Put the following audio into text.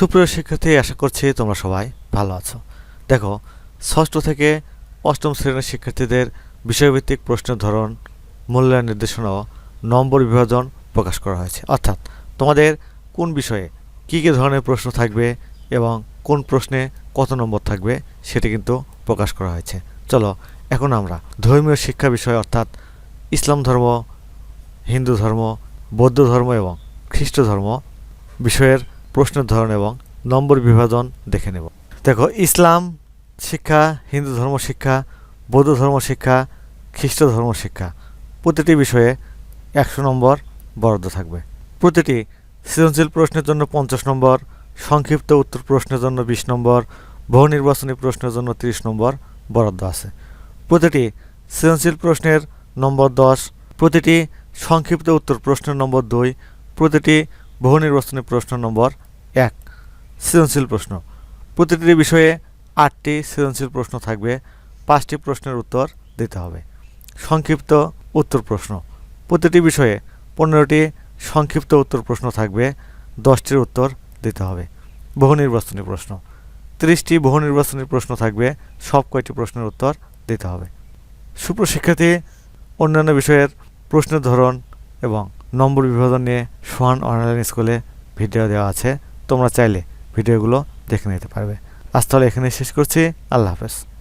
সুপ্রিয় শিক্ষার্থী, আশা করছি তোমরা সবাই ভালো আছো। দেখো, ষষ্ঠ থেকে অষ্টম শ্রেণির শিক্ষার্থীদের বিষয়ভিত্তিক প্রশ্নের ধরন, মূল্যায়ন নির্দেশনা নম্বর বিভাজন প্রকাশ করা হয়েছে। অর্থাৎ, তোমাদের কোন বিষয়ে কী কী ধরনের প্রশ্ন থাকবে এবং কোন প্রশ্নে কত নম্বর থাকবে সেটি কিন্তু প্রকাশ করা হয়েছে। চলো, এখন আমরা ধর্মীয় শিক্ষা বিষয় অর্থাৎ ইসলাম ধর্ম, হিন্দু ধর্ম, বৌদ্ধ ধর্ম এবং খ্রিস্ট ধর্ম বিষয়ের প্রশ্নের ধরন এবং নম্বর বিভাজন দেখে নেব। দেখো, ইসলাম শিক্ষা, হিন্দু ধর্ম শিক্ষা, বৌদ্ধ ধর্ম শিক্ষা, খ্রিস্ট ধর্ম শিক্ষা, প্রতিটি বিষয়ে একশো নম্বর বরাদ্দ থাকবে। প্রতিটি সৃজনশীল প্রশ্নের জন্য পঞ্চাশ নম্বর, সংক্ষিপ্ত উত্তর প্রশ্নের জন্য বিশ নম্বর, বহু নির্বাচনী প্রশ্নের জন্য তিরিশ নম্বর বরাদ্দ আছে। প্রতিটি সৃজনশীল প্রশ্নের নম্বর দশ, প্রতিটি সংক্ষিপ্ত উত্তর প্রশ্নের নম্বর দুই, প্রতিটি বহু নির্বাচনী প্রশ্ন নম্বর এক, সৃজনশীল প্রশ্ন। প্রতিটি বিষয়ে আটটি সৃজনশীল প্রশ্ন থাকবে, পাঁচটি প্রশ্নের উত্তর দিতে হবে। সংক্ষিপ্ত উত্তর প্রশ্ন। প্রতিটি বিষয়ে পনেরোটি সংক্ষিপ্ত উত্তর প্রশ্ন থাকবে, দশটির উত্তর দিতে হবে। বহু নির্বাচনী প্রশ্ন। তিরিশটি বহু নির্বাচনী প্রশ্ন থাকবে, সব কয়টি প্রশ্নের উত্তর দিতে হবে। সুপ্রশিক্ষার্থী অন্যান্য বিষয়ের প্রশ্নের ধরন এবং নম্বর বিভাজন নিয়ে সোহান অনলাইন স্কুলে ভিডিও দেওয়া আছে, তোমরা চাইলে ভিডিওগুলো দেখে নিতে পারবে। আজ তাহলে এখানে শেষ করছি। আল্লাহ হাফেজ।